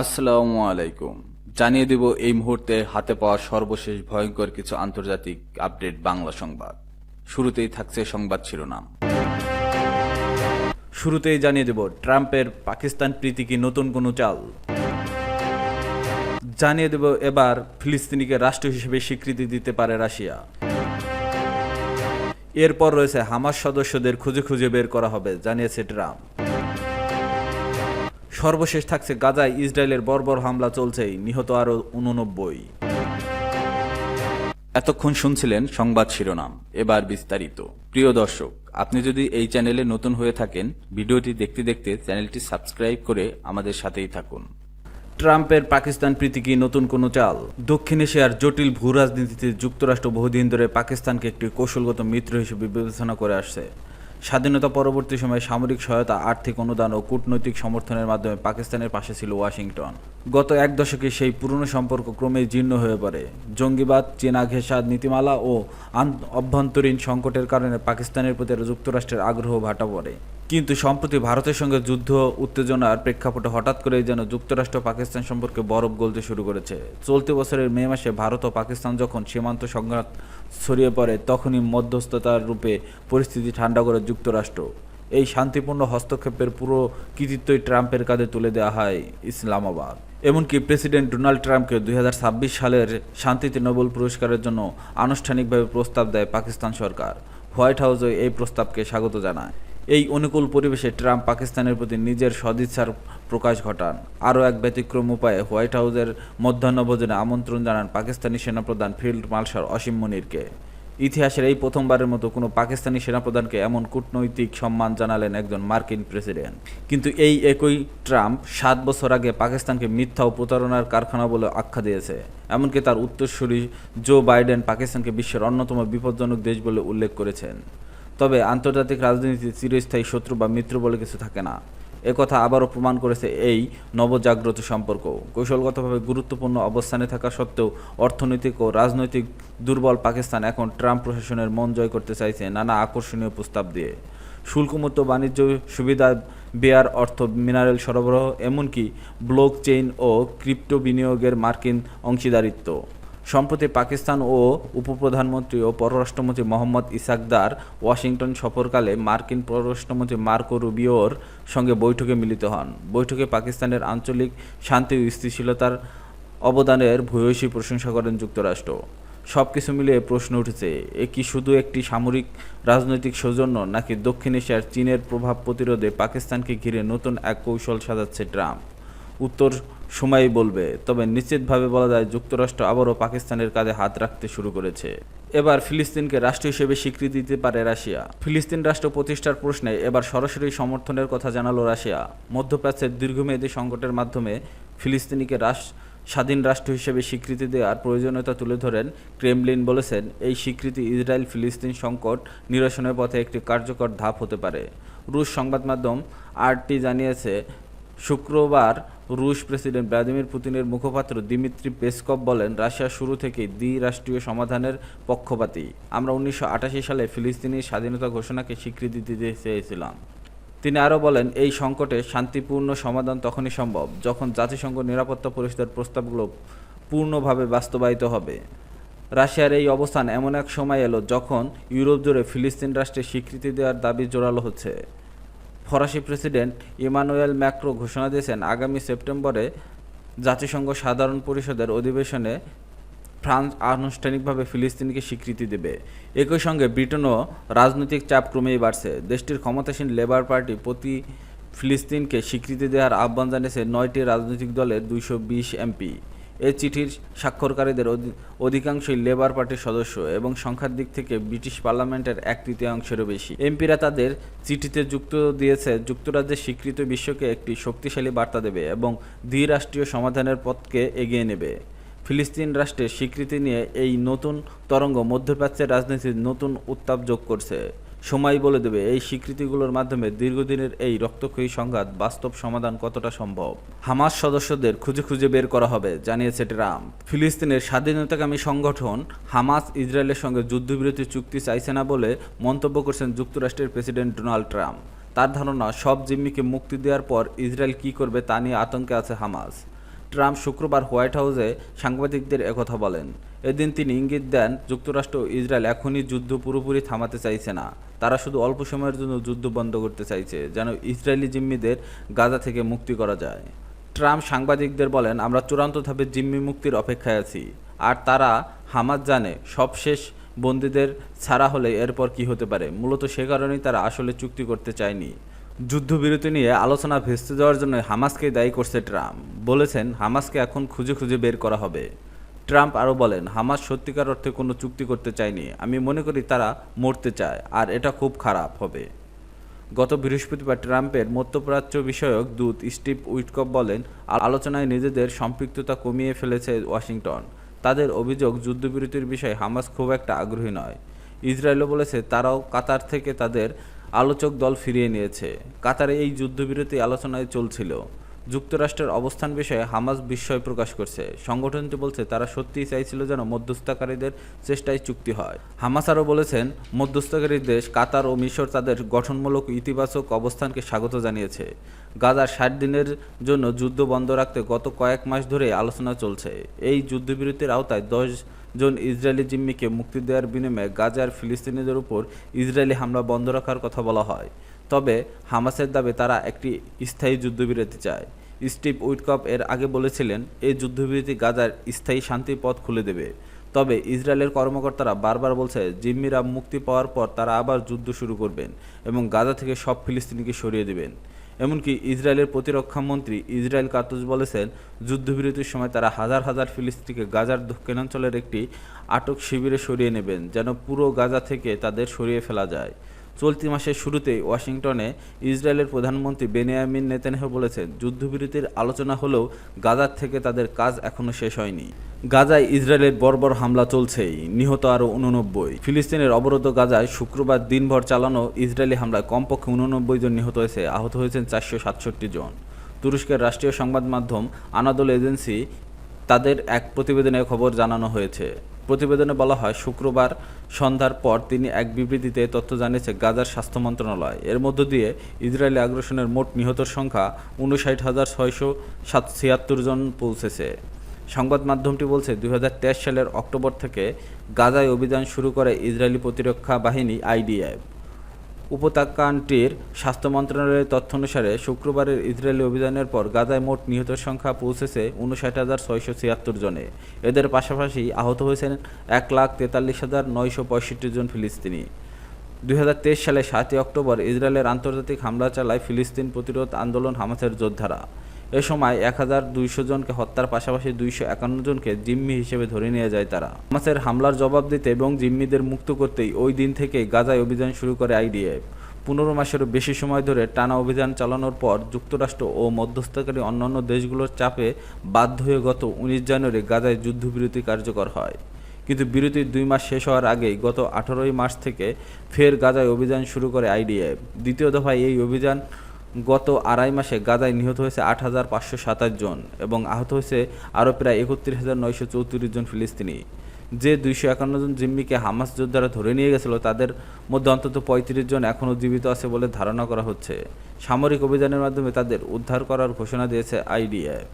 আসসালামু আলাইকুম। জানিয়ে দেব এই মুহূর্তে হাতে পাওয়া সর্বশেষ ভয়ঙ্কর কিছু আন্তর্জাতিক আপডেট বাংলা সংবাদ। শুরুতেই থাকছে সংবাদ শিরোনাম। শুরুতেই জানিয়ে দেব, ট্রাম্পের পাকিস্তান প্রীতি কি নতুন কোনো চাল? জানিয়ে দেব এবার, ফিলিস্তিনিকে রাষ্ট্র হিসেবে স্বীকৃতি দিতে পারে রাশিয়া। এরপর রয়েছে হামাস সদস্যদের খুঁজে খুঁজে বের করা হবে, জানিয়েছে ট্রাম্প। সর্বশেষ থাকছে গাজায় ইসরায়েলের বর্বর হামলা চলছে নিহত আরও উননব্বই। এতক্ষণ শুনছিলেন সংবাদ শিরোনাম, এবার বিস্তারিত। প্রিয় দর্শক, আপনি যদি এই চ্যানেলে নতুন হয়ে থাকেন, ভিডিওটি দেখতে দেখতে চ্যানেলটি সাবস্ক্রাইব করে আমাদের সাথেই থাকুন। ট্রাম্পের পাকিস্তান প্রীতি কি নতুন কোনো চাল? দক্ষিণ এশিয়ার জটিল ভূ রাজনীতিতে যুক্তরাষ্ট্র বহুদিন ধরে পাকিস্তানকে একটি কৌশলগত মিত্র হিসেবে বিবেচনা করে আসছে। স্বাধীনতা পরবর্তী সময়ে সামরিক সহায়তা, আর্থিক অনুদান ও কূটনৈতিক সমর্থনের মাধ্যমে পাকিস্তানের পাশে ছিল ওয়াশিংটন। গত এক দশকে সেই পুরনো সম্পর্ক ক্রমে জীর্ণ হয়ে পড়ে। জঙ্গিবাদ, চীনা ঘেঁষা নীতিমালা ও অভ্যন্তরীণ সংকটের কারণে পাকিস্তানের প্রতি যুক্তরাষ্ট্রের আগ্রহ ভাটা পড়ে। কিন্তু সম্প্রতি ভারতের সঙ্গে যুদ্ধ, উত্তেজনার প্রেক্ষাপটে হঠাৎ করেই যেন যুক্তরাষ্ট্র পাকিস্তান সম্পর্কে বরফ গলতে শুরু করেছে। চলতি বছরের মে মাসে ভারত ও পাকিস্তান যখন সীমান্ত সংঘাত ছড়িয়ে পড়ে, তখনই মধ্যস্থতার রূপে পরিস্থিতি ঠান্ডা করে যুক্তরাষ্ট্র। এই শান্তিপূর্ণ হস্তক্ষেপের পুরো কৃতিত্বই ট্রাম্পের কাঁধে তুলে দেওয়া হয় ইসলামাবাদ। এমনকি প্রেসিডেন্ট ডোনাল্ড ট্রাম্পকে দুই হাজার ছাব্বিশ সালের শান্তিতে নোবেল পুরস্কারের জন্য আনুষ্ঠানিকভাবে প্রস্তাব দেয় পাকিস্তান সরকার। হোয়াইট হাউসও এই প্রস্তাবকে স্বাগত জানায়। এই অনুকূল পরিবেশে ট্রাম্প পাকিস্তানের প্রতি নিজের সদিচ্ছার প্রকাশ ঘটান। আরও এক ব্যতিক্রম উপায়ে হোয়াইট হাউসের মধ্যাহ্নভোজনে আমন্ত্রণ জানান পাকিস্তানি সেনাপ্রধান ফিল্ড মার্শাল অসীম মনিরকে। ইতিহাসের এই প্রথমবারের মতো কোনো পাকিস্তানি সেনাপ্রধানকে এমন কূটনৈতিক সম্মান জানালেন একজন মার্কিন প্রেসিডেন্ট। কিন্তু এই একই ট্রাম্প সাত বছর আগে পাকিস্তানকে মিথ্যা ও প্রতারণার কারখানা বলে আখ্যা দিয়েছে। এমনকি তার উত্তরসূরি জো বাইডেন পাকিস্তানকে বিশ্বের অন্যতম বিপজ্জনক দেশ বলে উল্লেখ করেছেন। তবে আন্তর্জাতিক রাজনীতিতে চিরস্থায়ী শত্রু বা মিত্র বলে কিছু থাকে না। একথা আবারও প্রমাণ করেছে এই নবজাগ্রত সম্পর্ক। কৌশলগতভাবে গুরুত্বপূর্ণ অবস্থানে থাকা সত্ত্বেও অর্থনৈতিক ও রাজনৈতিক দুর্বল পাকিস্তান এখন ট্রাম্প প্রশাসনের মন জয় করতে চাইছে নানা আকর্ষণীয় প্রস্তাব দিয়ে। শুল্কমুক্ত বাণিজ্য সুবিধা বেয়ার অর্থ মিনারেল সরবরাহ, এমনকি ব্লক চেইন ও ক্রিপ্টো বিনিয়োগের মার্কিন অংশীদারিত্ব। সম্প্রতি পাকিস্তান ও উপপ্রধানমন্ত্রী ও পররাষ্ট্রমন্ত্রী মোহাম্মদ ইসাকদার ওয়াশিংটন সফরকালে মার্কিন পররাষ্ট্রমন্ত্রী মার্কো রুবিওর সঙ্গে বৈঠকে মিলিত হন। বৈঠকে পাকিস্তানের আঞ্চলিক শান্তি ও স্থিতিশীলতার অবদানের ভূয়সী প্রশংসা করেন যুক্তরাষ্ট্র। সব কিছু মিলিয়ে প্রশ্ন উঠেছে, এ কি শুধু একটি সামরিক রাজনৈতিক সৌজন্য নাকি দক্ষিণ এশিয়ার চীনের প্রভাব প্রতিরোধে পাকিস্তানকে ঘিরে নতুন এক কৌশল সাজাচ্ছে ট্রাম্প? উত্তর সময়ই বলবে, তবে নিশ্চিতভাবে বলা যায় যুক্তরাষ্ট্র আবারও পাকিস্তানের কাঁধে হাত রাখতে শুরু করেছে। এবার ফিলিস্তিনকে রাষ্ট্র হিসেবে স্বীকৃতি দিতে পারে রাশিয়া। ফিলিস্তিন রাষ্ট্র প্রতিষ্ঠার প্রশ্নে এবার সরাসরি সমর্থনের কথা জানালো রাশিয়া। মধ্যপ্রাচ্যের দীর্ঘমেয়াদী সংকটের মাধ্যমে ফিলিস্তিনিকে রাষ্ট্র স্বাধীন রাষ্ট্র হিসেবে স্বীকৃতি দেওয়ার প্রয়োজনীয়তা তুলে ধরেন ক্রেমলিন বলেছেন, এই স্বীকৃতি ইসরায়েল ফিলিস্তিন সংকট নিরসনের পথে একটি কার্যকর ধাপ হতে পারে। রুশ সংবাদ মাধ্যম আরটি জানিয়েছে, শুক্রবার রুশ প্রেসিডেন্ট ভ্লাদিমির পুতিনের মুখপাত্র দিমিত্রি পেসকভ বলেন, রাশিয়া শুরু থেকেই দ্বিরাষ্ট্রীয় সমাধানের পক্ষপাতী। আমরা উনিশশো আটাশি সালে ফিলিস্তিনি স্বাধীনতা ঘোষণাকে স্বীকৃতি দিতে চেয়েছিলাম। তিনি আরও বলেন, এই সংকটে শান্তিপূর্ণ সমাধান তখনই সম্ভব যখন জাতিসংঘ নিরাপত্তা পরিষদের প্রস্তাবগুলো পূর্ণভাবে বাস্তবায়িত হবে। রাশিয়ার এই অবস্থান এমন এক সময় এলো যখন ইউরোপ জুড়ে ফিলিস্তিন রাষ্ট্রের স্বীকৃতি দেওয়ার দাবি জোরালো হচ্ছে। ফরাসি প্রেসিডেন্ট ইমানুয়েল ম্যাক্রো ঘোষণা দিয়েছেন, আগামী সেপ্টেম্বরে জাতিসংঘ সাধারণ পরিষদের অধিবেশনে ফ্রান্স আনুষ্ঠানিকভাবে ফিলিস্তিনকে স্বীকৃতি দেবে। একই সঙ্গে ব্রিটেনও রাজনৈতিক চাপ ক্রমেই বাড়ছে। দেশটির ক্ষমতাসীন লেবার পার্টি প্রতি ফিলিস্তিনকে স্বীকৃতি দেওয়ার আহ্বান জানিয়েছে নয়টি রাজনৈতিক দলের দুইশো বিশ এমপি। এ চিঠির স্বাক্ষরকারীদের অধিকাংশই লেবার পার্টির সদস্য এবং সংখ্যার দিক থেকে ব্রিটিশ পার্লামেন্টের এক তৃতীয়াংশেরও বেশি। এমপিরা তাদের চিঠিতে যুক্ত দিয়েছে যুক্তরাজ্যের স্বীকৃত বিশ্বকে একটি শক্তিশালী বার্তা দেবে এবং দ্বিরাষ্ট্রীয় সমাধানের পথকে এগিয়ে নেবে। ফিলিস্তিন রাষ্ট্রের স্বীকৃতি নিয়ে এই নতুন তরঙ্গ মধ্যপ্রাচ্যের রাজনীতির নতুন উত্তাপ যোগ করছে। সময় বলে দেবে, এই স্বীকৃতিগুলোর মাধ্যমে দীর্ঘদিনের এই রক্তক্ষয়ী সংঘাত বাস্তব সমাধান কতটা সম্ভব? হামাস সদস্যদের খুঁজে খুঁজে বের করা হবে, জানিয়েছে ট্রাম্প। ফিলিস্তিনের স্বাধীনতাকামী সংগঠন হামাস ইসরায়েলের সঙ্গে যুদ্ধবিরতি চুক্তি চাইছে না বলে মন্তব্য করেছেন যুক্তরাষ্ট্রের প্রেসিডেন্ট ডোনাল্ড ট্রাম্প। তার ধারণা, সব জিম্মিকে মুক্তি দেওয়ার পর ইসরায়েল কী করবে তা নিয়ে আতঙ্কে আছে হামাস। ট্রাম্প শুক্রবার হোয়াইট হাউসে সাংবাদিকদের একথা বলেন। এদিন তিনি ইঙ্গিত দেন, যুক্তরাষ্ট্র ও ইসরায়েল এখনই যুদ্ধ পুরোপুরি থামাতে চাইছে না। তারা শুধু অল্প সময়ের জন্য যুদ্ধ বন্ধ করতে চাইছে, যেন ইসরায়েলি জিম্মিদের গাজা থেকে মুক্তি করা যায়। ট্রাম্প সাংবাদিকদের বলেন, আমরা চূড়ান্ত ধাপে জিম্মি মুক্তির অপেক্ষায় আছি। আর তারা হামাজ জানে, সব শেষ বন্দীদের ছাড়া হলে এরপর কি হতে পারে। মূলত সে কারণেই তারা আসলে চুক্তি করতে চায়নি। যুদ্ধবিরতি নিয়ে আলোচনা ভেস্তে যাওয়ার জন্য হামাসকে দায়ী করছে ট্রাম্প। বলেছেন, হামাসকে এখন খুঁজে খুঁজে বের করা হবে। ট্রাম্প আরও বলেন, হামাস সত্যিকার অর্থে কোনো চুক্তি করতে চায়নি। আমি মনে করি তারা মরতে চায়, আর এটা খুব খারাপ হবে। গত বৃহস্পতিবার ট্রাম্পের মধ্যপ্রাচ্য বিষয়ক দূত স্টিভ উইটকপ বলেন আলোচনায় নিজেদের সম্পৃক্ততা কমিয়ে ফেলেছে ওয়াশিংটন। তাদের অভিযোগ যুদ্ধবিরতির বিষয়ে হামাস খুব একটা আগ্রহী নয়। ইসরায়েলও বলেছে, তারাও কাতার থেকে তাদের আলোচক দল ফিরিয়ে নিয়েছে। কাতারে এই যুদ্ধবিরতি আলোচনায় চলছিল। যুক্তরাষ্ট্রের অবস্থান বিষয়ে হামাস বিস্ময় প্রকাশ করছে। সংগঠনটি বলছে, তারা সত্যিই চাইছিল যেন মধ্যস্থকারীদের চেষ্টায় চুক্তি হয়। হামাস আরও বলেছেন, মধ্যস্থকারী দেশ কাতার ও মিশর তাদের গঠনমূলক ইতিবাচক অবস্থানকে স্বাগত জানিয়েছে। গাজার ষাট দিনের জন্য যুদ্ধ বন্ধ রাখতে গত কয়েক মাস ধরে আলোচনা চলছে। এই যুদ্ধবিরতির আওতায় দশ জন ইসরায়েলি জিম্মিকে মুক্তি দেওয়ার বিনিময়ে গাজার ফিলিস্তিনিদের উপর ইসরায়েলি হামলা বন্ধ রাখার কথা বলা হয়। তবে হামাসের দাবি তারা একটি স্থায়ী যুদ্ধবিরতি চায়। স্টিভ উইটকপ এর আগে বলেছিলেন এই যুদ্ধবিরতি গাজার স্থায়ী শান্তির পথ খুলে দেবে। তবে ইসরায়েলের কর্মকর্তারা বারবার বলছে, জিম্মিরা মুক্তি পাওয়ার পর তারা আবার যুদ্ধ শুরু করবেন এবং গাজা থেকে সব ফিলিস্তিনিকে সরিয়ে দেবেন। এমনকি ইসরায়েলের প্রতিরক্ষা মন্ত্রী ইসরায়েল কাতুজ বলেছেন, যুদ্ধবিরতির সময় তারা হাজার হাজার ফিলিস্তিনিকে গাজার দক্ষিণাঞ্চলের একটি আটক শিবিরে সরিয়ে নেবেন, যেন পুরো গাজা থেকে তাদের সরিয়ে ফেলা যায়। চলতি মাসের শুরুতেই ওয়াশিংটনে ইসরায়েলের প্রধানমন্ত্রী বেনিয়ামিন নেতানিয়াহু বলেছেন, যুদ্ধবিরতির আলোচনা হলেও গাজার থেকে তাদের কাজ এখনও শেষ হয়নি। গাজায় ইসরায়েলের বর্বর হামলা চলছেই, নিহত আরও উননব্বই। ফিলিস্তিনের অবরোধ গাজায় শুক্রবার দিনভর চালানো ইসরায়েলি হামলায় কমপক্ষে উননব্বই জন নিহত হয়েছে, আহত হয়েছেন চারশো সাতষট্টি জন। তুরস্কের রাষ্ট্রীয় সংবাদ মাধ্যম আনাদোল এজেন্সি তাদের এক প্রতিবেদনে খবর জানানো হয়েছে। প্রতিবেদনে বলা হয়, শুক্রবার সন্ধ্যার পর তিনি এক বিবৃতিতে তথ্য জানিয়েছে, গাজার স্বাস্থ্য মন্ত্রণালয়। এর মধ্য দিয়ে ইসরায়েলি আগ্রাসনের মোট নিহতর সংখ্যা উনষাট হাজার ছয়শো সাত ছিয়াত্তর জন পৌঁছেছে। সংবাদ মাধ্যমটি বলছে দু হাজার তেইশ সালের অক্টোবর থেকে গাজায় অভিযান শুরু করে ইসরায়েলি প্রতিরক্ষা বাহিনী আইডিএফ। উপত্যকানটির স্বাস্থ্য মন্ত্রণালয়ের তথ্য অনুসারে, শুক্রবারের ইসরায়েলি অভিযানের পর গাজায় মোট নিহতের সংখ্যা পৌঁছেছে উনষাট হাজার ছয়শো ছিয়াত্তর জনে। এদের পাশাপাশি আহত হয়েছেন এক লাখ তেতাল্লিশ হাজার নয়শো পঁয়ষট্টি জন ফিলিস্তিনি। দু হাজার তেইশ সালে সাতই অক্টোবর ইসরায়েলের আন্তর্জাতিক হামলা চালায় ফিলিস্তিন প্রতিরোধ আন্দোলন হামাসের যোদ্ধারা। এ সময় এক হাজার দুইশো জনকে হত্যার পাশাপাশি দুইশো একান্ন জনকে জিম্মি হিসেবে ধরে নিয়ে যায় তারা। হামাসের হামলার জবাব দিতে এবং জিম্মিদের মুক্ত করতেই ওই দিন থেকে গাজায় অভিযান শুরু করে আইডিএফ। পনেরো মাসেরও বেশি সময় ধরে টানা অভিযান চালানোর পর যুক্তরাষ্ট্র ও মধ্যস্থকারী অন্যান্য দেশগুলোর চাপে বাধ্য হয়ে গত উনিশ জানুয়ারি গাজায় যুদ্ধবিরতি কার্যকর হয়। কিন্তু বিরতির দুই মাস শেষ হওয়ার আগেই গত আঠারোই মার্চ থেকে ফের গাজায় অভিযান শুরু করে আইডিএফ। দ্বিতীয় দফায় এই অভিযান গত আড়াই মাসে গাজায় নিহত হয়েছে আট হাজার পাঁচশো সাতাশ জন এবং আহত হয়েছে আরও প্রায় একত্রিশ হাজার নয়শো চৌত্রিশ জন ফিলিস্তিনি। যে দুইশো একান্ন জন জিম্মিকে হামাস যোদ্ধারা ধরে নিয়ে গেছিল, তাদের মধ্যে অন্তত পঁয়ত্রিশ জন এখনও জীবিত আছে বলে ধারণা করা হচ্ছে। সামরিক অভিযানের মাধ্যমে তাদের উদ্ধার করার ঘোষণা দিয়েছে আইডিএফ